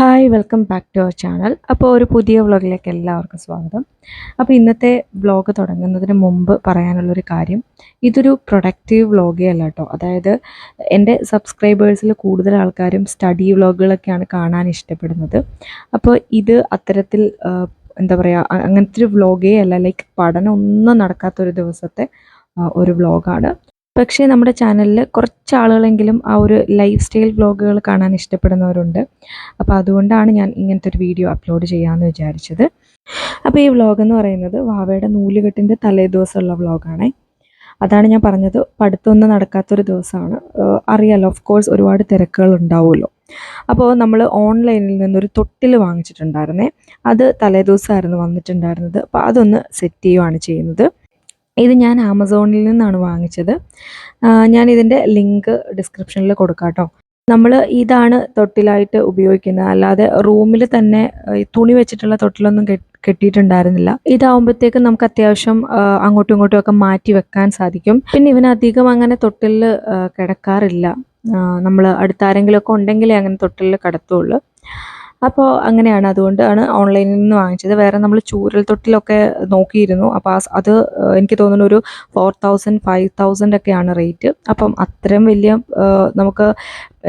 Hi welcome back to our channel. അപ്പോൾ ഒരു പുതിയ വ്ളോഗിലേക്ക് എല്ലാവർക്കും സ്വാഗതം. അപ്പോൾ ഇന്നത്തെ വ്ളോഗ് തുടങ്ങുന്നതിന് മുമ്പ് പറയാനുള്ളൊരു കാര്യം ഇതൊരു പ്രൊഡക്റ്റീവ് വ്ളോഗേ അല്ല കേട്ടോ. അതായത് എന്റെ സബ്സ്ക്രൈബേഴ്സിൽ കൂടുതൽ ആൾക്കാരും സ്റ്റഡി വ്ളോഗുകളൊക്കെയാണ് കാണാൻ ഇഷ്ടപ്പെടുന്നത്. അപ്പോൾ ഇത് അത്തരത്തിൽ എന്താ പറയുക അങ്ങനത്തെ ഒരു വ്ളോഗേ അല്ല. ലൈക്ക് പഠനം ഒന്നും നടക്കാത്തൊരു ദിവസത്തെ ഒരു വ്ളോഗാണ്. പക്ഷേ നമ്മുടെ ചാനലിൽ കുറച്ച് ആളുകളെങ്കിലും ആ ഒരു ലൈഫ് സ്റ്റൈൽ വ്ളോഗുകൾ കാണാൻ ഇഷ്ടപ്പെടുന്നവരുണ്ട്. അപ്പോൾ അതുകൊണ്ടാണ് ഞാൻ ഇങ്ങനത്തെ ഒരു വീഡിയോ അപ്ലോഡ് ചെയ്യാമെന്ന് വിചാരിച്ചത്. അപ്പോൾ ഈ വ്ളോഗ് എന്ന് പറയുന്നത് വാവയുടെ നൂലുകെട്ടിന്റെ തലേദിവസമുള്ള വ്ളോഗാണ് അതാണ് ഞാൻ പറഞ്ഞത്. പഠിത്തമൊന്നും നടക്കാത്തൊരു ദിവസമാണ്. അറിയാലോ ഓഫ് കോഴ്സ് ഒരുപാട് തിരക്കുകൾ ഉണ്ടാവുമല്ലോ. അപ്പോൾ നമ്മൾ ഓൺലൈനിൽ നിന്നൊരു തൊട്ടിൽ വാങ്ങിച്ചിട്ടുണ്ടായിരുന്നേ. അത് തലേദിവസമായിരുന്നു വന്നിട്ടുണ്ടായിരുന്നത്. അപ്പോൾ അതൊന്ന് സെറ്റ് ചെയ്യുവാണ് ചെയ്യുന്നത്. ഇത് ഞാൻ ആമസോണിൽ നിന്നാണ് വാങ്ങിച്ചത്. ഞാൻ ഇതിന്റെ ലിങ്ക് ഡിസ്ക്രിപ്ഷനിൽ കൊടുക്കാട്ടോ. നമ്മൾ ഇതാണ് തൊട്ടിലായിട്ട് ഉപയോഗിക്കുന്നത്. അല്ലാതെ റൂമിൽ തന്നെ തുണി വെച്ചിട്ടുള്ള തൊട്ടിലൊന്നും കെട്ടി കെട്ടിയിട്ടുണ്ടായിരുന്നില്ല. ഇതാവുമ്പോഴത്തേക്കും നമുക്ക് അത്യാവശ്യം അങ്ങോട്ടും ഇങ്ങോട്ടും ഒക്കെ മാറ്റി വെക്കാൻ സാധിക്കും. പിന്നെ ഇവനധികം അങ്ങനെ തൊട്ടിലിൽ കിടക്കാറില്ല. നമ്മൾ അടുത്താരെങ്കിലും ഒക്കെ ഉണ്ടെങ്കിലേ അങ്ങനെ തൊട്ടിലിൽ കിടത്തുള്ളൂ. അപ്പോൾ അങ്ങനെയാണ്. അതുകൊണ്ടാണ് ഓൺലൈനിൽ നിന്ന് വാങ്ങിച്ചത്. വേറെ നമ്മൾ ചൂരൽ തൊട്ടിലൊക്കെ നോക്കിയിരുന്നു. അപ്പോൾ അത് എനിക്ക് തോന്നുന്നു ഒരു ഫോർ തൗസൻഡ് ഫൈവ് തൗസൻഡ് ഒക്കെയാണ് റേറ്റ് അപ്പം അത്രയും വലിയ നമുക്ക്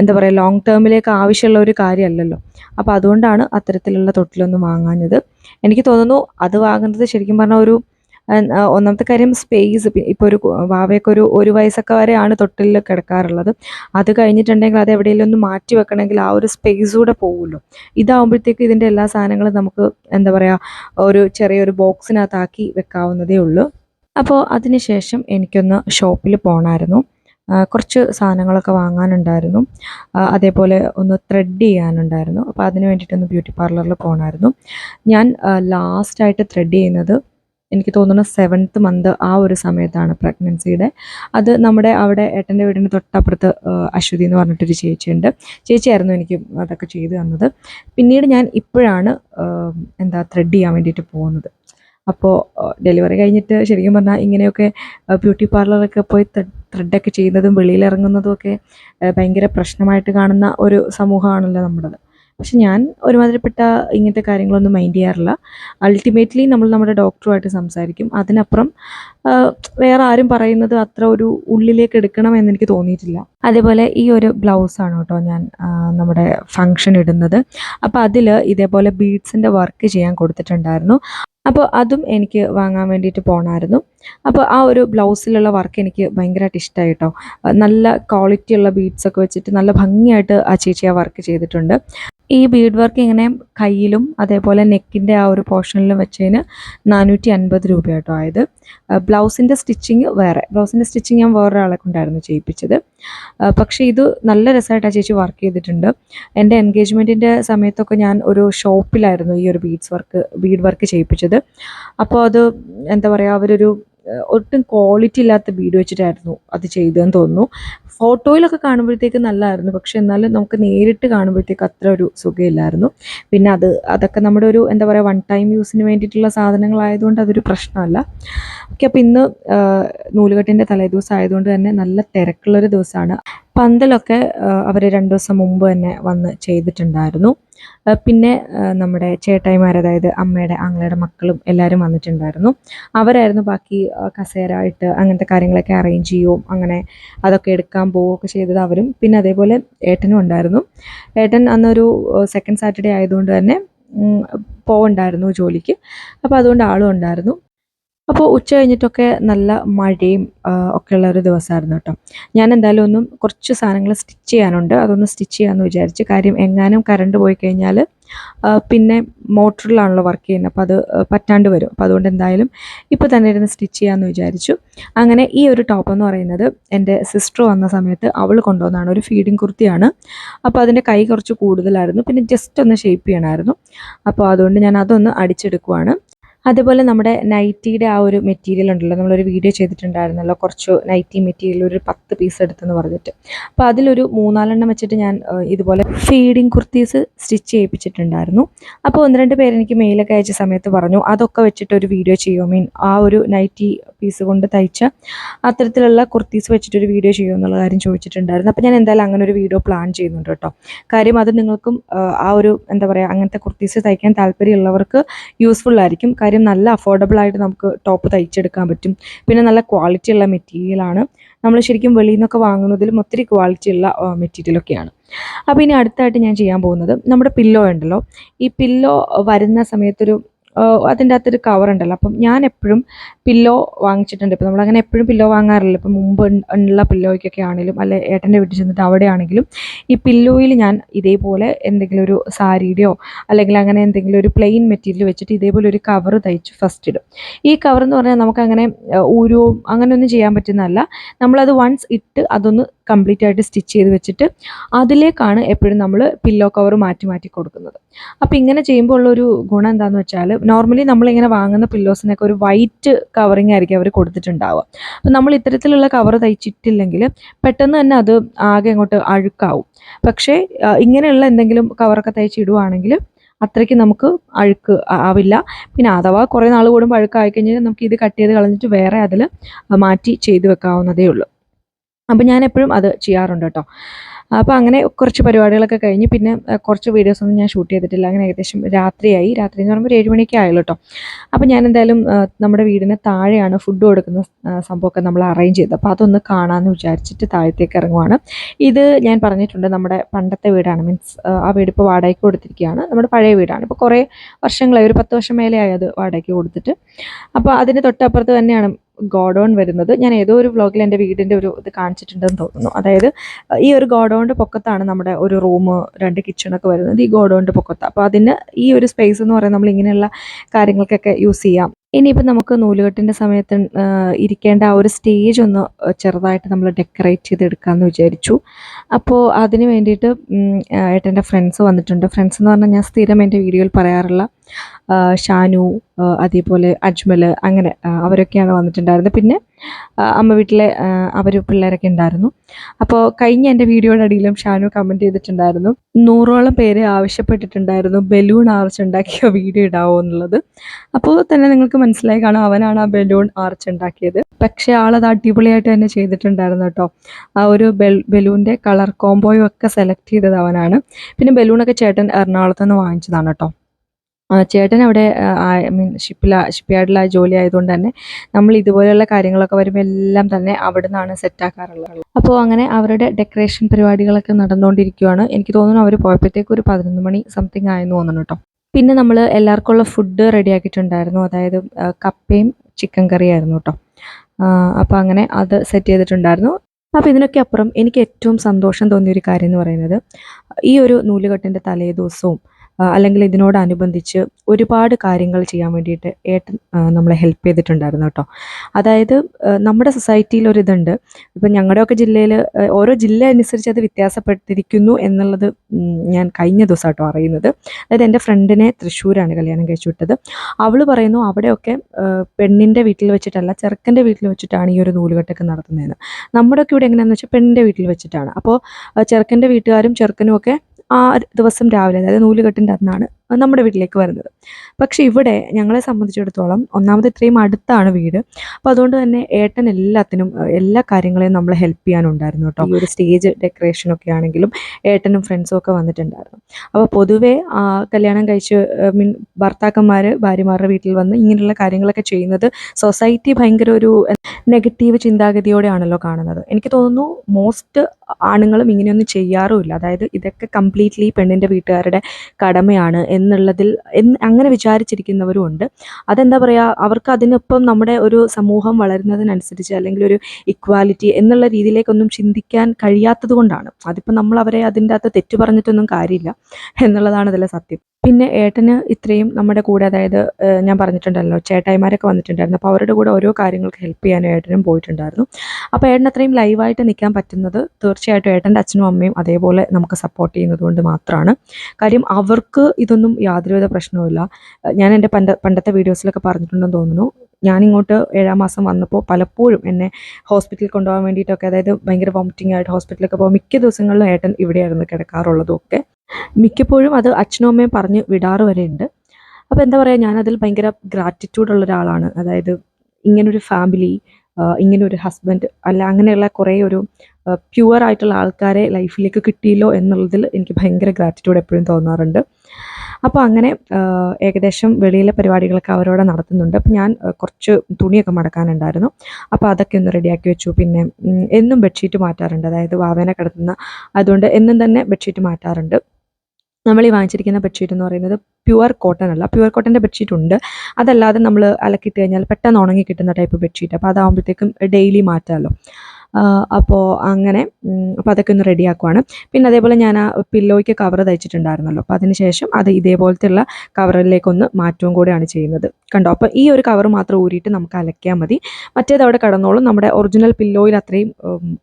എന്താ പറയുക ലോങ് ടേമിലേക്ക് ആവശ്യമുള്ള ഒരു കാര്യമല്ലല്ലോ. അപ്പോൾ അതുകൊണ്ടാണ് അത്തരത്തിലുള്ള തൊട്ടിലൊന്നും വാങ്ങാഞ്ഞത്. എനിക്ക് തോന്നുന്നു അത് വാങ്ങുന്നത് ശരിക്കും പറഞ്ഞാൽ ഒരു ഒന്നാമത്തെ കാര്യം സ്പേസ് ഇപ്പോൾ ഒരു വാവയൊക്കെ ഒരു ഒരു വയസ്സൊക്കെ വരെയാണ് തൊട്ടിലിൽ കിടക്കാറുള്ളത്. അത് കഴിഞ്ഞിട്ടുണ്ടെങ്കിൽ അത് എവിടെയെങ്കിലും ഒന്ന് മാറ്റി വെക്കണമെങ്കിൽ ആ ഒരു സ്പേസ് കൂടെ പോകുമല്ലോ ഇതാകുമ്പോഴത്തേക്ക് ഇതിന്റെ എല്ലാ സാധനങ്ങളും നമുക്ക് എന്താ പറയുക ഒരു ചെറിയൊരു ബോക്സിനകത്താക്കി വെക്കാവുന്നതേ ഉള്ളൂ. അപ്പോൾ അതിനുശേഷം എനിക്കൊന്ന് ഷോപ്പിൽ പോകണമായിരുന്നു കുറച്ച് സാധനങ്ങളൊക്കെ വാങ്ങാനുണ്ടായിരുന്നു. അതേപോലെ ഒന്ന് ത്രെഡ് ചെയ്യാനുണ്ടായിരുന്നു. അപ്പോൾ അതിന് വേണ്ടിയിട്ടൊന്ന് ബ്യൂട്ടി പാർലറിൽ പോകണമായിരുന്നു ഞാൻ ലാസ്റ്റായിട്ട് ത്രെഡ് ചെയ്യുന്നത് എനിക്ക് തോന്നുന്നു സെവൻത്ത് മന്ത് ആ ഒരു സമയത്താണ് പ്രഗ്നൻസിയുടെ അത് നമ്മുടെ അവിടെ ഏട്ടന്റെ വീടിന് തൊട്ടപ്പുറത്ത് അശ്വതി എന്ന് പറഞ്ഞിട്ടൊരു ചേച്ചിയുണ്ട്. ചേച്ചിയായിരുന്നു എനിക്ക് അതൊക്കെ ചെയ്തു തന്നത്. പിന്നീട് ഞാൻ ഇപ്പോഴാണ് എന്താ ത്രെഡ് ചെയ്യാൻ വേണ്ടിയിട്ട് പോകുന്നത്. അപ്പോൾ ഡെലിവറി കഴിഞ്ഞിട്ട് ശരിക്കും പറഞ്ഞാൽ ഇങ്ങനെയൊക്കെ ബ്യൂട്ടി പാർലറൊക്കെ പോയി ത്രെഡൊക്കെ ചെയ്യുന്നതും വെളിയിലിറങ്ങുന്നതും ഒക്കെ ഭയങ്കര പ്രശ്നമായിട്ട് കാണുന്ന ഒരു സമൂഹമാണല്ലോ നമ്മുടേത്. പക്ഷെ ഞാൻ ഒരുമാതിരിപ്പെട്ട ഇങ്ങനത്തെ കാര്യങ്ങളൊന്നും മൈൻഡ് ചെയ്യാറില്ല. അൾട്ടിമേറ്റ്ലി നമ്മൾ നമ്മുടെ ഡോക്ടറുമായിട്ട് സംസാരിക്കും. അതിനപ്പുറം വേറെ ആരും പറയുന്നത് അത്ര ഒരു ഉള്ളിലേക്ക് എടുക്കണം എന്ന് എനിക്ക് തോന്നിയിട്ടില്ല. അതേപോലെ ഈ ഒരു ബ്ലൗസാണ് കേട്ടോ ഞാൻ നമ്മുടെ ഫങ്ഷൻ ഇടുന്നത്. അപ്പോൾ അതിൽ ഇതേപോലെ ബീഡ്സിന്റെ വർക്ക് ചെയ്യാൻ കൊടുത്തിട്ടുണ്ടായിരുന്നു. അപ്പോൾ അതും എനിക്ക് വാങ്ങാൻ വേണ്ടിയിട്ട് പോകണമായിരുന്നു അപ്പോൾ ആ ഒരു ബ്ലൗസിലുള്ള വർക്ക് എനിക്ക് ഭയങ്കരമായിട്ട് ഇഷ്ടമായി കേട്ടോ ആ, നല്ല ക്വാളിറ്റി ഉള്ള ബീഡ്സ് ഒക്കെ വെച്ചിട്ട് നല്ല ഭംഗിയായിട്ട് ആ ചേച്ചി ആ വർക്ക് ചെയ്തിട്ടുണ്ട്. ഈ ബീഡ് വർക്ക് ഇങ്ങനെ കയ്യിലും അതേപോലെ നെക്കിന്റെ ആ ഒരു പോർഷനിലും വെച്ചതിന് നാനൂറ്റി അൻപത് രൂപ ആയത്. ബ്ലൗസിന്റെ സ്റ്റിച്ചിങ് വേറെ. ബ്ലൗസിന്റെ സ്റ്റിച്ചിങ് ഞാൻ വേറൊരാളെ കൊണ്ടായിരുന്നു ചെയ്യിപ്പിച്ചത്. പക്ഷേ ഇത് നല്ല രസമായിട്ട് ആ ചേച്ചി വർക്ക് ചെയ്തിട്ടുണ്ട്. എന്റെ എൻഗേജ്മെന്റിന്റെ സമയത്തൊക്കെ ഞാൻ ഒരു ഷോപ്പിലായിരുന്നു ഈ ഒരു ബീഡ്സ് വർക്ക് ബീഡ് വർക്ക് ചെയ്യിപ്പിച്ചത്. അപ്പോൾ അത് എന്താ പറയുക അവരൊരു ഒട്ടും ക്വാളിറ്റി ഇല്ലാത്ത വീഡിയോ വെച്ചിട്ടായിരുന്നു അത് ചെയ്തതെന്ന് തോന്നുന്നു. ഫോട്ടോയിലൊക്കെ കാണുമ്പോഴത്തേക്ക് നല്ലതായിരുന്നു പക്ഷെ എന്നാലും നമുക്ക് നേരിട്ട് കാണുമ്പോഴത്തേക്ക് അത്ര ഒരു സുഖമില്ലായിരുന്നു. പിന്നെ അത് അതൊക്കെ നമ്മുടെ ഒരു എന്താ പറയുക വൺ ടൈം യൂസിന് വേണ്ടിയിട്ടുള്ള സാധനങ്ങളായതുകൊണ്ട് അതൊരു പ്രശ്നമല്ല. ഓക്കെ അപ്പോൾ ഇന്ന് നൂലുകെട്ടിന്റെ തലേദിവസം ആയതുകൊണ്ട് തന്നെ നല്ല തിരക്കുള്ളൊരു ദിവസമാണ്. പന്തലൊക്കെ അവർ രണ്ട് ദിവസം മുമ്പ് തന്നെ വന്ന് ചെയ്തിട്ടുണ്ടായിരുന്നു. പിന്നെ നമ്മുടെ ചേട്ടായിമാർ അതായത് അമ്മയുടെ ആങ്ങളയുടെ മക്കളും എല്ലാവരും വന്നിട്ടുണ്ടായിരുന്നു. അവരായിരുന്നു ബാക്കി കസേര ഇട്ട് അങ്ങനത്തെ കാര്യങ്ങളൊക്കെ അറേഞ്ച് ചെയ്യുകയും അങ്ങനെ അതൊക്കെ എടുക്കാൻ പോവുകയൊക്കെ ചെയ്തത് അവരും. പിന്നെ അതേപോലെ ഏട്ടനും ഉണ്ടായിരുന്നു. ഏട്ടൻ അന്നൊരു സെക്കൻഡ് സാറ്റർഡേ ആയതുകൊണ്ട് തന്നെ പോവണ്ടായിരുന്നു ജോലിക്ക്. അപ്പോൾ അതുകൊണ്ട് ആളും ഉണ്ടായിരുന്നു. അപ്പോൾ ഉച്ച കഴിഞ്ഞിട്ടൊക്കെ നല്ല മഴയും ഒക്കെ ഒക്കെയുള്ള ഒരു ദിവസമായിരുന്നു കേട്ടോ. ഞാൻ എന്തായാലും ഒന്നും കുറച്ച് സാധനങ്ങൾ സ്റ്റിച്ച് ചെയ്യാനുണ്ട്. അതൊന്ന് സ്റ്റിച്ച് ചെയ്യാമെന്ന് വിചാരിച്ചു കാര്യം എങ്ങാനും കറണ്ട് പോയി കഴിഞ്ഞാൽ പിന്നെ മോട്ടറിലാണല്ലോ വർക്ക് ചെയ്യുന്നത്. അപ്പോൾ അത് പറ്റാണ്ട് വരും. അപ്പോൾ അതുകൊണ്ട് എന്തായാലും ഇപ്പോൾ തന്നെ ഇരുന്ന് സ്റ്റിച്ച് ചെയ്യാമെന്ന് വിചാരിച്ചു. അങ്ങനെ ഈ ഒരു ടോപ്പ് എന്ന് പറയുന്നത് എന്റെ സിസ്റ്റർ വന്ന സമയത്ത് അവൾ കൊണ്ടുവന്നാണ്. ഒരു ഫീഡിങ് കുർത്തിയാണ്. അപ്പോൾ അതിന്റെ കൈ കുറച്ച് കൂടുതലായിരുന്നു. പിന്നെ ജസ്റ്റ് ഒന്ന് ഷേപ്പ് ചെയ്യണമായിരുന്നു. അപ്പോൾ അതുകൊണ്ട് ഞാൻ അതൊന്ന് അടിച്ചെടുക്കുവാണ്. അതുപോലെ നമ്മുടെ നൈറ്റിയുടെ ആ ഒരു മെറ്റീരിയൽ ഉണ്ടല്ലോ നമ്മളൊരു വീഡിയോ ചെയ്തിട്ടുണ്ടായിരുന്നല്ലോ കുറച്ച് നൈറ്റി മെറ്റീരിയൽ ഒരു പത്ത് പീസ് എടുത്തെന്ന് പറഞ്ഞിട്ട്. അപ്പോൾ അതിലൊരു മൂന്നാലെണ്ണം വെച്ചിട്ട് ഞാൻ ഇതുപോലെ ഫീഡിങ് കുർത്തീസ് സ്റ്റിച്ച് ചെയ്യിപ്പിച്ചിട്ടുണ്ടായിരുന്നു. അപ്പോൾ ഒന്ന് രണ്ട് പേര് എനിക്ക് മെയിലൊക്കെ അയച്ച സമയത്ത് പറഞ്ഞു അതൊക്കെ വെച്ചിട്ട് ഒരു വീഡിയോ ചെയ്യുമോ മീൻ ആ ഒരു നൈറ്റി പീസ് കൊണ്ട് തയ്ച്ച അത്തരത്തിലുള്ള കുർത്തീസ് വെച്ചിട്ടൊരു വീഡിയോ ചെയ്യുമോ എന്നുള്ള കാര്യം ചോദിച്ചിട്ടുണ്ടായിരുന്നു. അപ്പോൾ ഞാൻ എന്തായാലും അങ്ങനെ ഒരു വീഡിയോ പ്ലാൻ ചെയ്യുന്നുണ്ട് കേട്ടോ. കാര്യം അത് നിങ്ങൾക്കും ആ ഒരു എന്താ പറയുക അങ്ങനത്തെ കുർത്തീസ് തയ്ക്കാൻ താല്പര്യമുള്ളവർക്ക് യൂസ്ഫുൾ ആയിരിക്കും. കാര്യം നല്ല അഫോർഡബിൾ ആയിട്ട് നമുക്ക് ടോപ്പ് തയ്ച്ചെടുക്കാൻ പറ്റും. പിന്നെ നല്ല ക്വാളിറ്റി ഉള്ള മെറ്റീരിയലാണ് നമ്മൾ ശരിക്കും വെളിയിൽ നിന്നൊക്കെ വാങ്ങുന്നതിലും ഒത്തിരി ക്വാളിറ്റി ഉള്ള മെറ്റീരിയലൊക്കെയാണ് അപ്പോൾ ഇനി അടുത്തായിട്ട് ഞാൻ ചെയ്യാൻ പോകുന്നത് നമ്മുടെ പില്ലോ ഉണ്ടല്ലോ. ഈ പില്ലോ വരുന്ന സമയത്തൊരു അതിന്റെ അകത്തൊരു കവർ ഉണ്ടല്ലോ. അപ്പം ഞാൻ എപ്പോഴും പില്ലോ വാങ്ങിച്ചിട്ടുണ്ട്. ഇപ്പം നമ്മളങ്ങനെ എപ്പോഴും പില്ലോ വാങ്ങാറില്ല. ഇപ്പം മുമ്പ് ഉള്ള പില്ലോയ്ക്കൊക്കെ ആണെങ്കിലും അല്ലെ ഏട്ടന്റെ വീട്ടിൽ ചെന്നിട്ട് അവിടെ ആണെങ്കിലും ഈ പില്ലോയിൽ ഞാൻ ഇതേപോലെ എന്തെങ്കിലും ഒരു സാരിയുടെയോ അല്ലെങ്കിൽ അങ്ങനെ എന്തെങ്കിലും ഒരു പ്ലെയിൻ മെറ്റീരിയൽ വെച്ചിട്ട് ഇതേപോലെ ഒരു കവർ തയ്ച്ച് ഫസ്റ്റ് ഇടും. ഈ കവർ എന്ന് പറഞ്ഞാൽ നമുക്കങ്ങനെ ഊരുവും അങ്ങനെയൊന്നും ചെയ്യാൻ പറ്റുന്നതല്ല. നമ്മളത് വൺസ് ഇട്ട് അതൊന്ന് കംപ്ലീറ്റ് ആയിട്ട് സ്റ്റിച്ച് ചെയ്ത് വെച്ചിട്ട് അതിലേക്കാണ് എപ്പോഴും നമ്മൾ പില്ലോ കവർ മാറ്റി മാറ്റി കൊടുക്കുന്നത്. അപ്പോൾ ഇങ്ങനെ ചെയ്യുമ്പോൾ ഉള്ളൊരു ഗുണം എന്താണെന്ന് വെച്ചാൽ നോർമലി നമ്മളിങ്ങനെ വാങ്ങുന്ന പില്ലോസിനൊക്കെ ഒരു വൈറ്റ് കവറിങ് ആയിരിക്കും അവർ കൊടുത്തിട്ടുണ്ടാവുക. അപ്പം നമ്മൾ ഇത്തരത്തിലുള്ള കവർ തയ്ച്ചിട്ടില്ലെങ്കിൽ പെട്ടെന്ന് തന്നെ അത് ആകെ അങ്ങോട്ട് അഴുക്കാവും. പക്ഷേ ഇങ്ങനെയുള്ള എന്തെങ്കിലും കവറൊക്കെ തയ്ച്ചിടുവാണെങ്കിൽ അത്രയ്ക്ക് നമുക്ക് അഴുക്ക് ആവില്ല. പിന്നെ അഥവാ കുറേ നാൾ കൂടുമ്പോൾ അഴുക്കായി കഴിഞ്ഞാൽ നമുക്ക് ഇത് കട്ട് ചെയ്ത് കളഞ്ഞിട്ട് വേറെ അതിൽ മാറ്റി ചെയ്ത് വെക്കാവുന്നതേ ഉള്ളൂ. അപ്പോൾ ഞാൻ എപ്പോഴും അത് ചെയ്യാറുണ്ട് കേട്ടോ. അപ്പോൾ അങ്ങനെ കുറച്ച് പരിപാടികളൊക്കെ കഴിഞ്ഞ് പിന്നെ കുറച്ച് വീഡിയോസൊന്നും ഞാൻ ഷൂട്ട് ചെയ്തിട്ടില്ല. അങ്ങനെ ഏകദേശം രാത്രിയായി. രാത്രി എന്ന് പറയുമ്പോൾ ഏഴ് മണിയൊക്കെ ആയല്ലോ കേട്ടോ. അപ്പോൾ ഞാൻ എന്തായാലും നമ്മുടെ വീടിന് താഴെയാണ് ഫുഡ് കൊടുക്കുന്ന സംഭവമൊക്കെ നമ്മൾ അറേഞ്ച് ചെയ്തത്. അപ്പോൾ അതൊന്ന് കാണാമെന്ന് വിചാരിച്ചിട്ട് താഴത്തേക്ക് ഇറങ്ങുവാണ്. ഇത് ഞാൻ പറഞ്ഞിട്ടുണ്ട് നമ്മുടെ പണ്ടത്തെ വീടാണ്. മീൻസ് ആ വീട് ഇപ്പോൾ വാടകയ്ക്ക് കൊടുത്തിരിക്കുകയാണ്. നമ്മുടെ പഴയ വീടാണ്. ഇപ്പോൾ കുറേ വർഷങ്ങളായി ഒരു പത്ത് വർഷം മേലെ അത് വാടകയ്ക്ക് കൊടുത്തിട്ട്. അപ്പോൾ അതിന് തൊട്ടപ്പുറത്ത് തന്നെയാണ് ഗോഡൗൺ വരുന്നത്. ഞാൻ ഏതോ ഒരു വ്ളോഗിൽ എന്റെ വീടിന്റെ ഒരു ഇത് കാണിച്ചിട്ടുണ്ടെന്ന് തോന്നുന്നു. അതായത് ഈ ഒരു ഗോഡൗണിന്റെ പൊക്കത്താണ് നമ്മുടെ ഒരു റൂം രണ്ട് കിച്ചണൊക്കെ വരുന്നത് ഈ ഗോഡൗണിന്റെ പൊക്കത്ത്. അപ്പോൾ അതിന് ഈ ഒരു സ്പേസ് എന്ന് പറയുന്നത് നമ്മൾ ഇങ്ങനെയുള്ള കാര്യങ്ങൾക്കൊക്കെ യൂസ് ചെയ്യാം. ഇനിയിപ്പോൾ നമുക്ക് നൂലുകെട്ടിന്റെ സമയത്ത് ഇരിക്കേണ്ട ആ ഒരു സ്റ്റേജ് ഒന്ന് ചെറുതായിട്ട് നമ്മൾ ഡെക്കറേറ്റ് ചെയ്തെടുക്കാമെന്ന് വിചാരിച്ചു. അപ്പോൾ അതിന് വേണ്ടിയിട്ട് ഏട്ടന്റെ ഫ്രണ്ട്സ് വന്നിട്ടുണ്ട്. ഫ്രണ്ട്സ് എന്ന് പറഞ്ഞാൽ ഞാൻ സ്ഥിരം എന്റെ വീഡിയോയിൽ പറയാറുള്ള ഷാനു അതേപോലെ അജ്മൽ അങ്ങനെ അവരൊക്കെയാണ് വന്നിട്ടുണ്ടായിരുന്നത്. പിന്നെ അമ്മ വീട്ടിലെ അവർ പിള്ളേരൊക്കെ ഉണ്ടായിരുന്നു. അപ്പോൾ കഴിഞ്ഞ എന്റെ വീഡിയോയുടെ അടിയിലും ഷാനു കമന്റ് ചെയ്തിട്ടുണ്ടായിരുന്നു. നൂറോളം പേര് ആവശ്യപ്പെട്ടിട്ടുണ്ടായിരുന്നു ബലൂൺ ആർച്ച് ഉണ്ടാക്കിയ വീഡിയോ ഇടാവോ എന്നുള്ളത്. അപ്പോൾ തന്നെ നിങ്ങൾക്ക് മനസ്സിലായി കാണാം അവനാണ് ആ ബലൂൺ ആർച്ച് ഉണ്ടാക്കിയത് പക്ഷേ ആളത് അടിപൊളിയായിട്ട് തന്നെ ചെയ്തിട്ടുണ്ടായിരുന്നു കേട്ടോ. ആ ഒരു ബെൽ ബലൂണിന്റെ കളർ കോംബോയും ഒക്കെ സെലക്ട് ചെയ്തത് അവനാണ്. പിന്നെ ബലൂണൊക്കെ ചേട്ടൻ എറണാകുളത്ത് നിന്ന് വാങ്ങിച്ചതാണ് കേട്ടോ. ചേട്ടൻ അവിടെ ഐ മീൻ ഷിപ്പിൽ ഷിപ്പ് യാർഡിലാ ജോലി ആയതുകൊണ്ട് തന്നെ നമ്മൾ ഇതുപോലെയുള്ള കാര്യങ്ങളൊക്കെ വരുമ്പോൾ എല്ലാം തന്നെ അവിടെ നിന്നാണ് സെറ്റാക്കാറുള്ളത് അപ്പോൾ അങ്ങനെ അവരുടെ ഡെക്കറേഷൻ പരിപാടികളൊക്കെ നടന്നുകൊണ്ടിരിക്കുകയാണ് എനിക്ക് തോന്നുന്നു അവർ പോയപ്പോഴത്തേക്ക് ഒരു പതിനൊന്ന് മണി സംതിങ് ആയെന്ന് തോന്നുന്നു കേട്ടോ. പിന്നെ നമ്മൾ എല്ലാവർക്കും ഉള്ള ഫുഡ് റെഡിയാക്കിയിട്ടുണ്ടായിരുന്നു അതായത് കപ്പയും ചിക്കൻ കറിയായിരുന്നു കേട്ടോ. അപ്പോൾ അങ്ങനെ അത് സെറ്റ് ചെയ്തിട്ടുണ്ടായിരുന്നു. അപ്പോൾ ഇതിനൊക്കെ അപ്പുറം എനിക്ക് ഏറ്റവും സന്തോഷം തോന്നിയ ഒരു കാര്യം എന്ന് പറയുന്നത് ഈ ഒരു നൂലുകെട്ടിന്റെ തലേ ദിവസവും അല്ലെങ്കിൽ ഇതിനോടനുബന്ധിച്ച് ഒരുപാട് കാര്യങ്ങൾ ചെയ്യാൻ വേണ്ടിയിട്ട് ഏട്ടൻ നമ്മളെ ഹെൽപ്പ് ചെയ്തിട്ടുണ്ടായിരുന്നു കേട്ടോ. അതായത് നമ്മുടെ സൊസൈറ്റിയിൽ ഒരു ഇതുണ്ട്. ഇപ്പം ഞങ്ങളുടെയൊക്കെ ജില്ലയിൽ ഓരോ ജില്ല അനുസരിച്ച് അത് വ്യത്യാസപ്പെട്ടിരിക്കുന്നു എന്നുള്ളത് ഞാൻ കഴിഞ്ഞ ദിവസം കേട്ടോ അറിയുന്നത്. അതായത് എന്റെ ഫ്രണ്ടിനെ തൃശ്ശൂരാണ് കല്യാണം കഴിച്ചു വിട്ടത്. അവൾ പറയുന്നു അവിടെയൊക്കെ പെണ്ണിന്റെ വീട്ടിൽ വെച്ചിട്ടല്ല ചെറുക്കന്റെ വീട്ടിൽ വെച്ചിട്ടാണ് ഈ ഒരു നൂലുകെട്ടൊക്കെ നടത്തുന്നതെന്ന്. നമ്മുടെയൊക്കെ ഇവിടെ എങ്ങനെയാണെന്ന് വെച്ചാൽ പെണ്ണിന്റെ വീട്ടിൽ വെച്ചിട്ടാണ്. അപ്പോൾ ചെറുക്കന്റെ വീട്ടുകാരും ചെറുക്കനും ഒക്കെ ആ ദിവസം രാവിലെ അതായത് നൂലുകെട്ടിന്റെ അന്നാണ്. നമ്മുടെ വീട്ടിലേക്ക് വരുന്നത്. പക്ഷേ ഇവിടെ ഞങ്ങളെ സംബന്ധിച്ചിടത്തോളം ഒന്നാമത് ഇത്രയും അടുത്താണ് വീട്. അപ്പോൾ അതുകൊണ്ട് തന്നെ ഏട്ടൻ എല്ലാത്തിനും എല്ലാ കാര്യങ്ങളെയും നമ്മളെ ഹെൽപ്പ് ചെയ്യാനുണ്ടായിരുന്നു കേട്ടോ. ഈ ഒരു സ്റ്റേജ് ഡെക്കറേഷനൊക്കെ ആണെങ്കിലും ഏട്ടനും ഫ്രണ്ട്സും ഒക്കെ വന്നിട്ടുണ്ടായിരുന്നു. അപ്പോൾ പൊതുവേ കല്യാണം കഴിച്ച് മീൻ ഭർത്താക്കന്മാർ ഭാര്യമാരുടെ വീട്ടിൽ വന്ന് ഇങ്ങനെയുള്ള കാര്യങ്ങളൊക്കെ ചെയ്യുന്നത് സൊസൈറ്റി ഭയങ്കര ഒരു നെഗറ്റീവ് ചിന്താഗതിയോടെയാണല്ലോ കാണുന്നത്. എനിക്ക് തോന്നുന്നു മോസ്റ്റ് ആണുങ്ങളും ഇങ്ങനെയൊന്നും ചെയ്യാറുമില്ല. അതായത് ഇതൊക്കെ കംപ്ലീറ്റ്ലി പെണ്ണിന്റെ വീട്ടുകാരുടെ കടമയാണ് എന്നുള്ളതിൽ എന്ന് അങ്ങനെ വിചാരിച്ചിരിക്കുന്നവരും ഉണ്ട്. അതെന്താ പറയുക അവർക്ക് അതിനൊപ്പം നമ്മുടെ ഒരു സമൂഹം വളരുന്നതിനനുസരിച്ച് അല്ലെങ്കിൽ ഒരു ഇക്വാലിറ്റി എന്നുള്ള രീതിയിലേക്കൊന്നും ചിന്തിക്കാൻ കഴിയാത്തത് കൊണ്ടാണ്. അതിപ്പോൾ നമ്മൾ അവരെ അതിന്റെ അകത്ത് തെറ്റു പറഞ്ഞിട്ടൊന്നും കാര്യമില്ല എന്നുള്ളതാണ് അതിലെ സത്യം. പിന്നെ ഏട്ടന് ഇത്രയും നമ്മുടെ കൂടെ അതായത് ഞാൻ പറഞ്ഞിട്ടുണ്ടല്ലോ ചേട്ടായിമാരൊക്കെ വന്നിട്ടുണ്ടായിരുന്നു. അപ്പോൾ അവരുടെ കൂടെ ഓരോ കാര്യങ്ങൾക്ക് ഹെൽപ്പ് ചെയ്യാനും ഏട്ടനും പോയിട്ടുണ്ടായിരുന്നു. അപ്പോൾ ഏട്ടൻ അത്രയും ലൈവായിട്ട് നിൽക്കാൻ പറ്റുന്നത് തീർച്ചയായിട്ടും ഏട്ടന്റെ അച്ഛനും അമ്മയും അതേപോലെ നമുക്ക് സപ്പോർട്ട് ചെയ്യുന്നത് കൊണ്ട് മാത്രമാണ്. കാര്യം അവർക്ക് ഇതൊന്നും യാതൊരുവിധ പ്രശ്നവുമില്ല. ഞാൻ എന്റെ പണ്ട പണ്ടത്തെ വീഡിയോസിലൊക്കെ പറഞ്ഞിട്ടുണ്ടെന്ന് തോന്നുന്നു. ഞാനിങ്ങോട്ട് ഏഴാം മാസം വന്നപ്പോൾ പലപ്പോഴും എന്നെ ഹോസ്പിറ്റലിൽ കൊണ്ടുപോകാൻ വേണ്ടിയിട്ടൊക്കെ അതായത് ഭയങ്കര വോമിറ്റിംഗ് ആയിട്ട് ഹോസ്പിറ്റലൊക്കെ പോകുമ്പോൾ മിക്ക ദിവസങ്ങളിലും ഏട്ടൻ ഇവിടെയായിരുന്നു കിടക്കാറുള്ളതും ഒക്കെ. മിക്കപ്പോഴും അത് അച്ഛനും അമ്മയും പറഞ്ഞ് വിടാറ് വരെ ഉണ്ട് അപ്പോൾ എന്താ പറയുക ഞാനതിൽ ഭയങ്കര ഗ്രാറ്റിറ്റ്യൂഡ് ഉള്ള ഒരാളാണ്. അതായത് ഇങ്ങനൊരു ഫാമിലി ഇങ്ങനൊരു ഹസ്ബൻഡ് അല്ല അങ്ങനെയുള്ള കുറേ ഒരു പ്യുവർ ആയിട്ടുള്ള ആൾക്കാരെ ലൈഫിലേക്ക് കിട്ടിയില്ലോ എന്നുള്ളതിൽ എനിക്ക് ഭയങ്കര ഗ്രാറ്റിറ്റ്യൂഡ് എപ്പോഴും തോന്നാറുണ്ട്. അപ്പോൾ അങ്ങനെ ഏകദേശം വെളിയിലെ പരിപാടികളൊക്കെ അവരോട് നടത്തുന്നുണ്ട്. അപ്പോൾ ഞാൻ കുറച്ച് തുണിയൊക്കെ മടക്കാനുണ്ടായിരുന്നു. അപ്പോൾ അതൊക്കെ ഒന്ന് റെഡിയാക്കി വെച്ചു. പിന്നെ എന്നും ബെഡ്ഷീറ്റ് മാറ്റാറുണ്ട്. അതായത് വാവേനെ കിടത്തുന്ന അതുകൊണ്ട് എന്നും തന്നെ ബെഡ്ഷീറ്റ് മാറ്റാറുണ്ട്. നമ്മൾ ഈ വാങ്ങിച്ചിരിക്കുന്ന ബെഡ്ഷീറ്റ് എന്ന് പറയുന്നത് പ്യുവർ കോട്ടൺ അല്ല. പ്യുവർ കോട്ടന്റെ ബെഡ്ഷീറ്റ് ഉണ്ട്. അതല്ലാതെ നമ്മൾ അലക്കിയിട്ട് കഴിഞ്ഞാൽ പെട്ടെന്ന് ഉണങ്ങി കിട്ടുന്ന ടൈപ്പ് ബെഡ്ഷീറ്റ് അപ്പോൾ അതാകുമ്പോഴത്തേക്കും ഡെയിലി മാറ്റാമല്ലോ അപ്പോൾ അങ്ങനെ അപ്പോൾ അതൊക്കെ ഒന്ന് റെഡിയാക്കുവാണ്. പിന്നെ അതേപോലെ ഞാൻ ആ പില്ലോയ്ക്ക് കവർ തയ്ച്ചിട്ടുണ്ടായിരുന്നല്ലോ. അപ്പോൾ അതിനുശേഷം അത് ഇതേപോലത്തെയുള്ള കവറിലേക്കൊന്ന് മാറ്റവും കൂടെയാണ് ചെയ്യുന്നത്. കണ്ടോ? അപ്പോൾ ഈ ഒരു കവർ മാത്രം ഊരിയിട്ട് നമുക്ക് അലക്കിയാൽ മതി. മറ്റേത് അവിടെ കടന്നോളും. നമ്മുടെ ഒറിജിനൽ പില്ലോയിൽ അത്രയും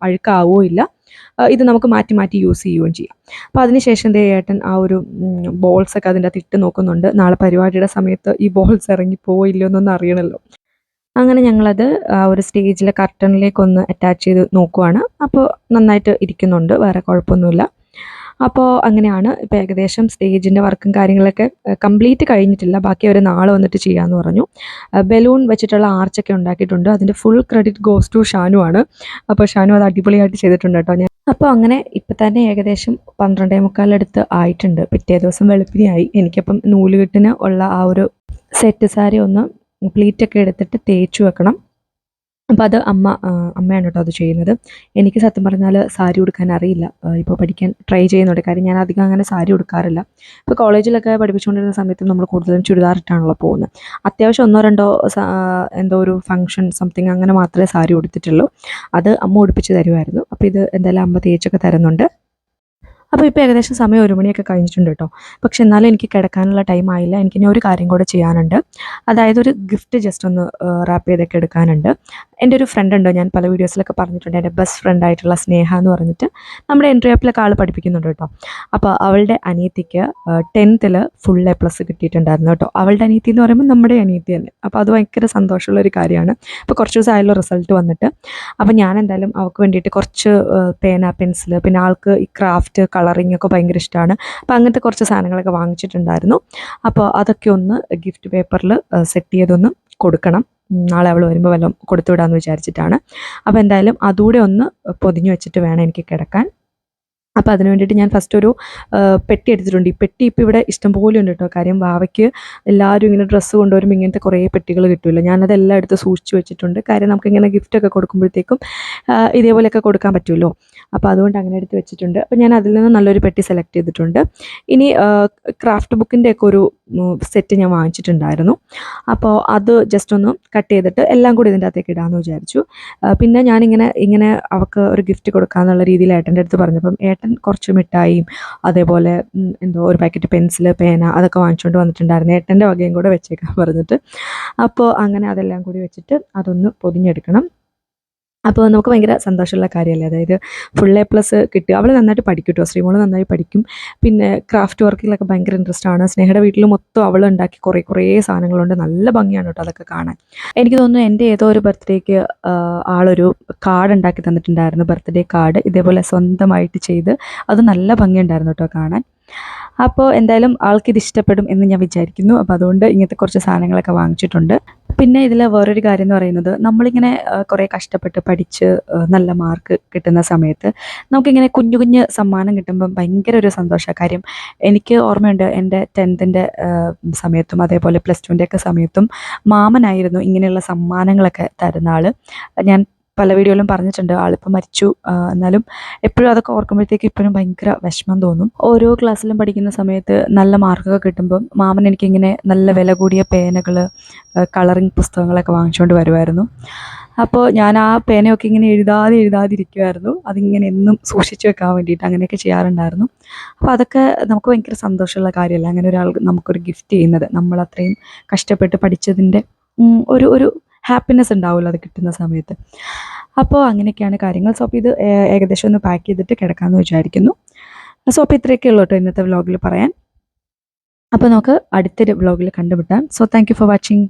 അഴുക്കാവുകയോ ഇല്ല. ഇത് നമുക്ക് മാറ്റി മാറ്റി യൂസ് ചെയ്യുകയും ചെയ്യാം. അപ്പോൾ അതിനുശേഷം ദേ ഏട്ടൻ ആ ഒരു ബോൾസൊക്കെ അതിന്റെ അകത്ത് ഇട്ട് നോക്കുന്നുണ്ട്. നാളെ പരിപാടിയുടെ സമയത്ത് ഈ ബോൾസ് ഇറങ്ങി പോയില്ലോ എന്നൊന്നും അറിയണമല്ലോ അങ്ങനെ ഞങ്ങളത് ആ ഒരു സ്റ്റേജിലെ കർട്ടണിലേക്കൊന്ന് അറ്റാച്ച് ചെയ്ത് നോക്കുവാണ്. അപ്പോൾ നന്നായിട്ട് ഇരിക്കുന്നുണ്ട് വേറെ കുഴപ്പമൊന്നുമില്ല. അപ്പോൾ അങ്ങനെയാണ് ഇപ്പോൾ ഏകദേശം സ്റ്റേജിന്റെ വർക്കും കാര്യങ്ങളൊക്കെ കംപ്ലീറ്റ് കഴിഞ്ഞിട്ടില്ല. ബാക്കി അവർ നാളെ വന്നിട്ട് ചെയ്യാമെന്ന് പറഞ്ഞു. ബലൂൺ വെച്ചിട്ടുള്ള ആർച്ചൊക്കെ ഉണ്ടാക്കിയിട്ടുണ്ട്. അതിന്റെ full credit goes to Shanu ആണ്. അപ്പോൾ ഷാനു അത് അടിപൊളിയായിട്ട് ചെയ്തിട്ടുണ്ട് കേട്ടോ. ഞാൻ അപ്പോൾ അങ്ങനെ ഇപ്പം തന്നെ ഏകദേശം പന്ത്രണ്ടേ മുക്കാലടുത്ത് ആയിട്ടുണ്ട്. പിറ്റേ ദിവസം വെളുപ്പിനെയായി. എനിക്കപ്പം നൂലുകെട്ടിന് ഉള്ള ആ ഒരു സെറ്റ് സാരി ഒന്ന് പ്ലീറ്റൊക്കെ എടുത്തിട്ട് തേച്ചു വെക്കണം. അപ്പോൾ അത് അമ്മ അമ്മയാണ് കേട്ടോ അത് ചെയ്യുന്നത്. എനിക്ക് സത്യം പറഞ്ഞാൽ സാരി ഉടുക്കാൻ അറിയില്ല. ഇപ്പോൾ പഠിക്കാൻ ട്രൈ ചെയ്യുന്നുണ്ട്. കാര്യം ഞാൻ അധികം അങ്ങനെ സാരി ഉടുക്കാറില്ല. ഇപ്പോൾ കോളേജിലൊക്കെ പഠിപ്പിച്ചുകൊണ്ടിരുന്ന സമയത്ത് നമ്മൾ കൂടുതലും ചുരിദാറിട്ടാണല്ലോ പോകുന്നത്. അത്യാവശ്യം ഒന്നോ രണ്ടോ എന്തോ ഒരു ഫംഗ്ഷൻ സംതിങ് അങ്ങനെ മാത്രമേ സാരി ഉടുത്തിട്ടുള്ളൂ. അത് അമ്മ ഉടുപ്പിച്ച് തരുമായിരുന്നു. അപ്പോൾ ഇത് എന്തായാലും അമ്മ തേച്ചൊക്കെ തരുന്നുണ്ട്. അപ്പോൾ ഇപ്പോൾ ഏകദേശം സമയം ഒരു മണിയൊക്കെ കഴിഞ്ഞിട്ടുണ്ട് കേട്ടോ പക്ഷെ എന്നാലും എനിക്ക് കിടക്കാനുള്ള ടൈം ആയില്ല. എനിക്ക് ഇനി ഒരു കാര്യം കൂടെ ചെയ്യാനുണ്ട്. അതായത് ഒരു ഗിഫ്റ്റ് ജസ്റ്റ് ഒന്ന് റാപ്പ് ചെയ്തൊക്കെ എടുക്കാനുണ്ട്. എന്റെ ഒരു ഫ്രണ്ട് ഉണ്ട്? ഞാൻ പല വീഡിയോസിലൊക്കെ പറഞ്ഞിട്ടുണ്ട്. എന്റെ ബെസ്റ്റ് ഫ്രണ്ട് ആയിട്ടുള്ള സ്നേഹ എന്ന് പറഞ്ഞിട്ട്. നമ്മുടെ എൻട്രി ആപ്പിലൊക്കെ ആൾ പഠിപ്പിക്കുന്നുണ്ട് കേട്ടോ അപ്പോൾ അവളുടെ അനിയത്തിക്ക് ടെൻത്തിൽ ഫുൾ എ പ്ലസ് കിട്ടിയിട്ടുണ്ടായിരുന്നു കേട്ടോ അവളുടെ അനിയത്തി എന്ന് പറയുമ്പോൾ നമ്മുടെ അനിയത്തി തന്നെ. അപ്പോൾ അത് ഭയങ്കര സന്തോഷമുള്ള ഒരു കാര്യമാണ്. അപ്പോൾ കുറച്ച് ദിവസം ആയല്ലോ റിസൾട്ട് വന്നിട്ട്. അപ്പോൾ ഞാൻ എന്തായാലും അവൾക്ക് വേണ്ടിയിട്ട് കുറച്ച് പേന പെൻസിൽ പിന്നെ ആൾക്ക് ഈ ക്രാഫ്റ്റ് കളറിങ് ഒക്കെ ഭയങ്കര ഇഷ്ടമാണ് അപ്പോൾ അങ്ങനത്തെ കുറച്ച് സാധനങ്ങളൊക്കെ വാങ്ങിച്ചിട്ടുണ്ടായിരുന്നു. അപ്പോൾ അതൊക്കെ ഒന്ന് ഗിഫ്റ്റ് പേപ്പറിൽ സെറ്റ് ചെയ്തൊന്ന് കൊടുക്കണം. നാളെ അവൾ വരുമ്പോൾ വല്ലതും കൊടുത്തു വിടാമെന്ന് വിചാരിച്ചിട്ടാണ്. അപ്പോൾ എന്തായാലും അതുകൂടെ ഒന്ന് പൊതിഞ്ഞു വെച്ചിട്ട് വേണം എനിക്ക് കിടക്കാൻ. അപ്പോൾ അതിന് വേണ്ടിയിട്ട് ഞാൻ ഫസ്റ്റ് ഒരു പെട്ടി എടുത്തിട്ടുണ്ട്. ഈ പെട്ടി ഇപ്പോൾ ഇവിടെ ഇഷ്ടംപോലെ ഉണ്ട് കേട്ടോ. കാര്യം വാവയ്ക്ക് എല്ലാവരും ഇങ്ങനെ ഡ്രസ്സ് കൊണ്ടുവരുമ്പോൾ ഇങ്ങനത്തെ കുറേ പെട്ടികൾ കിട്ടുമല്ലോ ഞാനതെല്ലാം എടുത്ത് സൂക്ഷിച്ച് വെച്ചിട്ടുണ്ട്. കാര്യം നമുക്കിങ്ങനെ ഗിഫ്റ്റൊക്കെ കൊടുക്കുമ്പോഴത്തേക്കും ഇതേപോലെയൊക്കെ കൊടുക്കാൻ പറ്റുമല്ലോ. അപ്പോൾ അതുകൊണ്ട് അങ്ങനെ എടുത്ത് വെച്ചിട്ടുണ്ട്. അപ്പോൾ ഞാൻ അതിൽ നിന്ന് നല്ലൊരു പെട്ടി സെലക്ട് ചെയ്തിട്ടുണ്ട്. ഇനി ക്രാഫ്റ്റ് ബുക്കിന്റെ ഒക്കെ ഒരു സെറ്റ് ഞാൻ വാങ്ങിച്ചിട്ടുണ്ടായിരുന്നു. അപ്പോൾ അത് ജസ്റ്റ് ഒന്ന് കട്ട് ചെയ്തിട്ട് എല്ലാം കൂടി ഇതിന്റെ അകത്തേക്ക് ഇടാമെന്ന് വിചാരിച്ചു. പിന്നെ ഞാനിങ്ങനെ ഇങ്ങനെ അവൾക്ക് ഒരു ഗിഫ്റ്റ് കൊടുക്കാമെന്നുള്ള രീതിയിൽ ഏട്ടന്റെ അടുത്ത് പറഞ്ഞപ്പം ഏട്ടൻ കുറച്ച് മിഠായിയും അതേപോലെ എന്തോ ഒരു പാക്കറ്റ് പെൻസിൽ പേന അതൊക്കെ വാങ്ങിച്ചുകൊണ്ട് വന്നിട്ടുണ്ടായിരുന്നു. ഏട്ടന്റെ വകയും കൂടെ വെച്ചേക്കാൻ പറഞ്ഞിട്ട്. അപ്പോൾ അങ്ങനെ അതെല്ലാം കൂടി വെച്ചിട്ട് അതൊന്ന് പൊതിഞ്ഞെടുക്കണം. അപ്പോൾ നമുക്ക് ഭയങ്കര സന്തോഷമുള്ള കാര്യമല്ലേ? അതായത് ഫുൾ എ പ്ലസ് കിട്ടുക അവൾ നന്നായിട്ട് പഠിക്കും കേട്ടോ ശ്രീമോൾ നന്നായി പഠിക്കും. പിന്നെ ക്രാഫ്റ്റ് വർക്കിലൊക്കെ ഭയങ്കര ഇൻട്രസ്റ്റ് ആണ്. സ്നേഹയുടെ വീട്ടിൽ മൊത്തം അവൾ ഉണ്ടാക്കി കുറേ കുറേ സാധനങ്ങളുണ്ട്. നല്ല ഭംഗിയാണ് കേട്ടോ അതൊക്കെ കാണാൻ. എനിക്ക് തോന്നുന്നു എന്റെ ഏതോ ഒരു ബർത്ത്ഡേക്ക് ആളൊരു കാർഡ് ഉണ്ടാക്കി തന്നിട്ടുണ്ടായിരുന്നു. ബർത്ത്ഡേ കാർഡ് ഇതേപോലെ സ്വന്തമായിട്ട് ചെയ്ത് അത് നല്ല ഭംഗിയുണ്ടായിരുന്നു കേട്ടോ കാണാൻ. അപ്പോൾ എന്തായാലും ആൾക്ക് ഇത് ഇഷ്ടപ്പെടും എന്ന് ഞാൻ വിചാരിക്കുന്നു. അപ്പോൾ അതുകൊണ്ട് ഇങ്ങനത്തെ കുറച്ച് സാധനങ്ങളൊക്കെ വാങ്ങിച്ചിട്ടുണ്ട്. പിന്നെ ഇതിൽ വേറൊരു കാര്യം എന്ന് പറയുന്നത് നമ്മളിങ്ങനെ കുറേ കഷ്ടപ്പെട്ട് പഠിച്ച് നല്ല മാർക്ക് കിട്ടുന്ന സമയത്ത് നമുക്കിങ്ങനെ കുഞ്ഞു കുഞ്ഞ് സമ്മാനം കിട്ടുമ്പം ഭയങ്കര ഒരു സന്തോഷ. കാര്യം എനിക്ക് ഓർമ്മയുണ്ട് എന്റെ ടെൻത്തിന്റെ സമയത്തും അതേപോലെ പ്ലസ് ടുവിന്റെ ഒക്കെ സമയത്തും മാമനായിരുന്നു ഇങ്ങനെയുള്ള സമ്മാനങ്ങളൊക്കെ തരുന്ന ആൾ ഞാൻ പല വീഡിയോയിലും പറഞ്ഞിട്ടുണ്ട്. ആളിപ്പോൾ മരിച്ചു. എന്നാലും എപ്പോഴും അതൊക്കെ ഓർക്കുമ്പോഴത്തേക്ക് ഇപ്പോഴും ഭയങ്കര വിഷമം തോന്നും. ഓരോ ക്ലാസ്സിലും പഠിക്കുന്ന സമയത്ത് നല്ല മാർക്കൊക്കെ കിട്ടുമ്പം മാമൻ എനിക്കിങ്ങനെ നല്ല വില കൂടിയ പേനകൾ കളറിങ് പുസ്തകങ്ങളൊക്കെ വാങ്ങിച്ചുകൊണ്ട് വരുമായിരുന്നു അപ്പോൾ ഞാൻ ആ പേനയൊക്കെ ഇങ്ങനെ എഴുതാതെ എഴുതാതെ ഇരിക്കുമായിരുന്നു അതിങ്ങനെ എന്നും സൂക്ഷിച്ചു വെക്കാൻ വേണ്ടിയിട്ട് അങ്ങനെയൊക്കെ ചെയ്യാറുണ്ടായിരുന്നു. അപ്പോൾ അതൊക്കെ നമുക്ക് ഭയങ്കര സന്തോഷമുള്ള കാര്യമല്ല? അങ്ങനെ ഒരാൾ നമുക്കൊരു ഗിഫ്റ്റ് ചെയ്യുന്നത്. നമ്മൾ അത്രയും കഷ്ടപ്പെട്ട് പഠിച്ചതിന്റെ ഒരു ഒരു ഹാപ്പിനെസ് ഉണ്ടാവുമല്ലോ അത് കിട്ടുന്ന സമയത്ത്. അപ്പോൾ അങ്ങനെയൊക്കെയാണ് കാര്യങ്ങൾ. സോ അപ്പോൾ ഇത് ഏകദേശം ഒന്ന് പാക്ക് ചെയ്തിട്ട് കിടക്കാമെന്ന് വിചാരിക്കുന്നു. സോ അപ്പോൾ ഇത്രയൊക്കെ ഉള്ളൂ കേട്ടോ ഇന്നത്തെ വ്ലോഗിൽ പറയാൻ. അപ്പോൾ നമുക്ക് അടുത്തൊരു വ്ലോഗിൽ കണ്ടുമുട്ടാം. So thank for watching